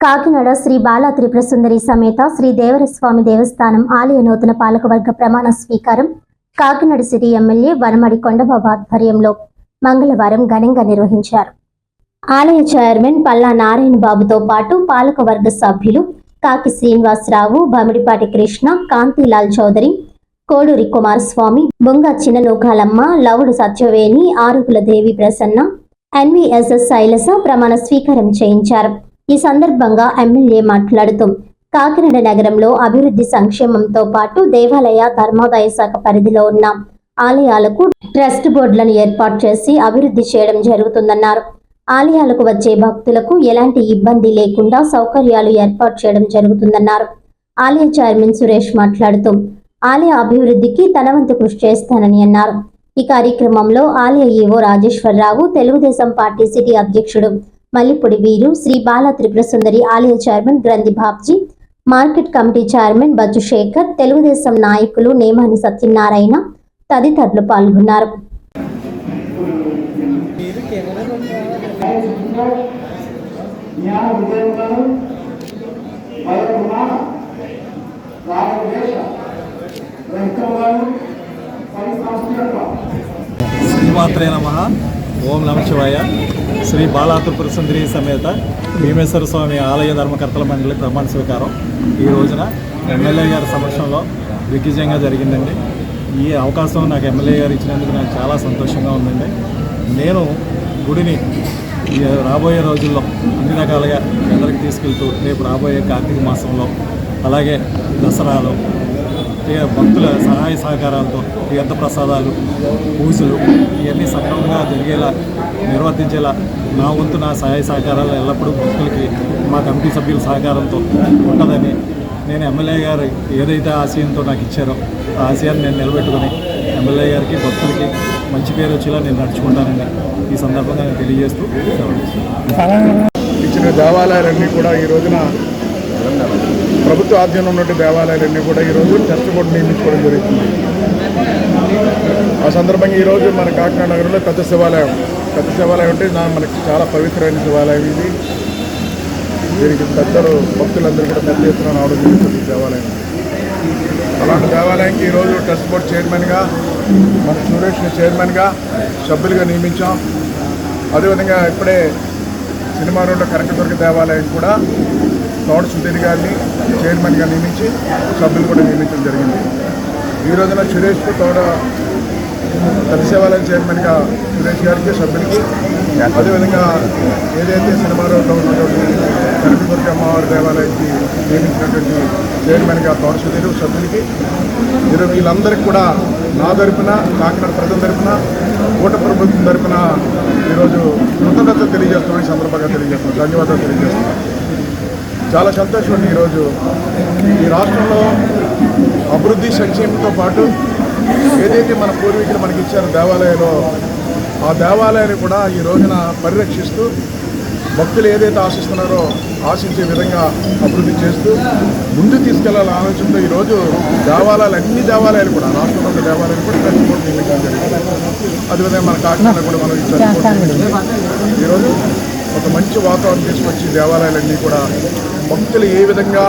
కాకినాడ శ్రీ బాలా త్రిపుర సుందరి సమేత శ్రీ దేవరస్వామి దేవస్థానం ఆలయ నూతన పాలకవర్గ ప్రమాణ స్వీకారం కాకినాడ సిటీ ఎమ్మెల్యే వనమడి కొండబాబు ఆధ్వర్యంలో మంగళవారం ఘనంగా నిర్వహించారు. ఆలయ చైర్మన్ పల్లా నారాయణ బాబుతో పాటు పాలకవర్గ సభ్యులు కాకి శ్రీనివాసరావు బమిడిపాటి కృష్ణ కాంతిలాల్ చౌదరి కోడూరి కుమారస్వామి బొంగ చిన్ననూకాలమ్మ లవుడు సత్యవేణి ఆరుగుల దేవి ప్రసన్న ఎన్విఎస్ఎస్ శైలస ప్రమాణ స్వీకారం చేయించారు. ఈ సందర్భంగా ఎమ్మెల్యే మాట్లాడుతూ కాకినాడ నగరంలో అభివృద్ధి సంక్షేమంతో పాటు దేవాలయ ధర్మాదాయ శాఖ పరిధిలో ఉన్న ఆలయాలకు ట్రస్ట్ బోర్డులను ఏర్పాటు చేసి అభివృద్ధి చేయడం జరుగుతుందన్నారు. ఆలయాలకు వచ్చే భక్తులకు ఎలాంటి ఇబ్బంది లేకుండా సౌకర్యాలు ఏర్పాటు చేయడం జరుగుతుందన్నారు. ఆలయ చైర్మన్ సురేష్ మాట్లాడుతూ ఆలయ అభివృద్ధికి తన వంతు కృషి చేస్తానని అన్నారు. ఈ కార్యక్రమంలో ఆలయ EO Rajeswararao Telugudesam party city అధ్యక్షుడు మల్లిపొడి వీరు శ్రీ బాల త్రిపుర సుందరి ఆలయ chairman Granthi Babji market committee chairman Bajju Sekhar Telugudesam నాయకులు నేమాని సత్యనారాయణ తదితరులు పాల్గొన్నారు. శ్రీమాత్రే నమ. ఓం నమ శివాయ. శ్రీ బాలాత్రిపుర సుందరి సమేత భీమేశ్వర స్వామి ఆలయ ధర్మకర్తల మండలి ప్రమాణ స్వీకారం. ఈ రోజున ఎమ్మెల్యే గారి సమక్షంలో దిగ్విజయంగా జరిగిందండి. ఈ అవకాశం నాకు ఎమ్మెల్యే గారు ఇచ్చినందుకు నాకు చాలా సంతోషంగా ఉందండి. నేను గుడిని రాబోయే రోజుల్లో అన్ని రకాలుగా అందరికి తీసుకెళ్తూ రేపు రాబోయే కార్తీక మాసంలో అలాగే దసరాలో భక్తుల సహాయ సహకారాలతో తీర్థ ప్రసాదాలు పూజలు ఇవన్నీ సక్రమంగా జరిగేలా నిర్వర్తించేలా నా వంతు నా సహాయ సహకారాలు ఎల్లప్పుడూ భక్తులకి మా కమిటీ సభ్యుల సహకారంతో ఉంటుందని నేను ఎమ్మెల్యే గారు ఏదైతే ఆశయంతో నాకు ఇచ్చారో ఆ ఆశయాన్ని నేను నిలబెట్టుకుని ఎమ్మెల్యే గారికి భక్తులకి మంచి పేరు వచ్చేలా నేను నడుచుకుంటానని ఈ సందర్భంగా నేను తెలియజేస్తూ ఇచ్చిన దేవాలయాలన్నీ కూడా ఈ రోజున ప్రభుత్వ ఆధీనంలో ఉన్నటువంటి దేవాలయాలన్నీ కూడా ఈరోజు ట్రస్ట్ బోర్డు నియమించుకోవడం జరుగుతుంది. ఆ సందర్భంగా ఈరోజు మన కాకినాడ నగరంలో పెద్ద శివాలయం పెద్ద శివాలయం అంటే నా మనకి చాలా పవిత్రమైన శివాలయం ఇది. దీనికి పెద్దలు భక్తులందరూ కూడా పెద్ద ఎత్తున రావడం జరుగుతుంది దేవాలయం. అలాంటి దేవాలయానికి ఈరోజు ట్రస్ట్ బోర్డు చైర్మన్గా మన సురేష్ని చైర్మన్గా సభ్యులుగా నియమించాం. అదేవిధంగా ఇప్పుడే సినిమా రోడ్డు కనకదుర్గ దేవాలయం కూడా తోట సుధీర్ గారిని చైర్మన్గా నియమించి సభ్యులు కూడా నియమించడం జరిగింది. ఈ రోజున సురేష్కు తోడ సత్యసేవాలయం చైర్మన్గా సురేష్ గారికి సభ్యులకి అదేవిధంగా ఏదైతే సినిమా రోడ్లో ఉన్నటువంటి కనకదుర్గ అమ్మవారి దేవాలయానికి నియమించినటువంటి చైర్మన్గా తోట సుధీర్ సభ్యులకి ఈరోజు వీళ్ళందరికీ కూడా నా తరపున కాకినాడ ప్రజల తరపున కూట ప్రభుత్వం తరపున ఈరోజు కృతజ్ఞత తెలియజేస్తున్నాం ఈ సందర్భంగా తెలియజేస్తున్నాం ధన్యవాదాలు తెలియజేస్తున్నాం చాలా సంతోషం అండి ఈరోజు ఈ రాష్ట్రంలో అభివృద్ధి సంక్షేమంతో పాటు ఏదైతే మన పూర్వీకులు మనకి ఇచ్చారో దేవాలయంలో ఆ దేవాలయాన్ని కూడా ఈ రోజున పరిరక్షిస్తూ భక్తులు ఏదైతే ఆశిస్తున్నారో ఆశించే విధంగా అభివృద్ధి చేస్తూ ముందు తీసుకెళ్ళాలని ఆలోచనతో ఈరోజు దేవాలయాలు అన్ని దేవాలయాలు కూడా రాష్ట్రంలో ఉన్న దేవాలయాలు కూడా ట్రస్ట్ బోర్డు నియమించడం జరిగింది అదేవిధంగా మన కాకినాడ కూడా మనం నియమించాం. ఈరోజు ఒక మంచి వాతావరణం తీసుకొచ్చి దేవాలయాలన్నీ కూడా భక్తులు ఏ విధంగా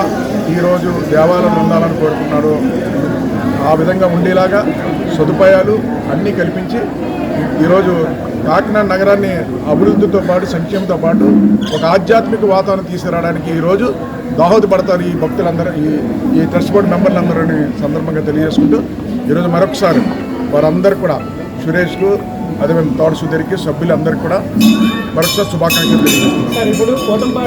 ఈరోజు దేవాలయం ఉండాలని కోరుకున్నారో ఆ విధంగా ఉండేలాగా సదుపాయాలు అన్నీ కల్పించి ఈరోజు కాకినాడ నగరాన్ని అభివృద్ధితో పాటు సంక్షేమంతో పాటు ఒక ఆధ్యాత్మిక వాతావరణం తీసుకురావడానికి ఈరోజు దోహదపడతారు ఈ భక్తులందరూ ఈ ఈ ట్రస్ట్ బోర్డు మెంబర్లందరూ సందర్భంగా తెలియజేసుకుంటూ ఈరోజు మరొకసారి వారందరూ కూడా సురేష్కు అదే మేము తోట సుధీర్కి సభ్యులందరికీ కూడా మరొకసారి శుభాకాంక్షలు తెలియజేస్తున్నాం.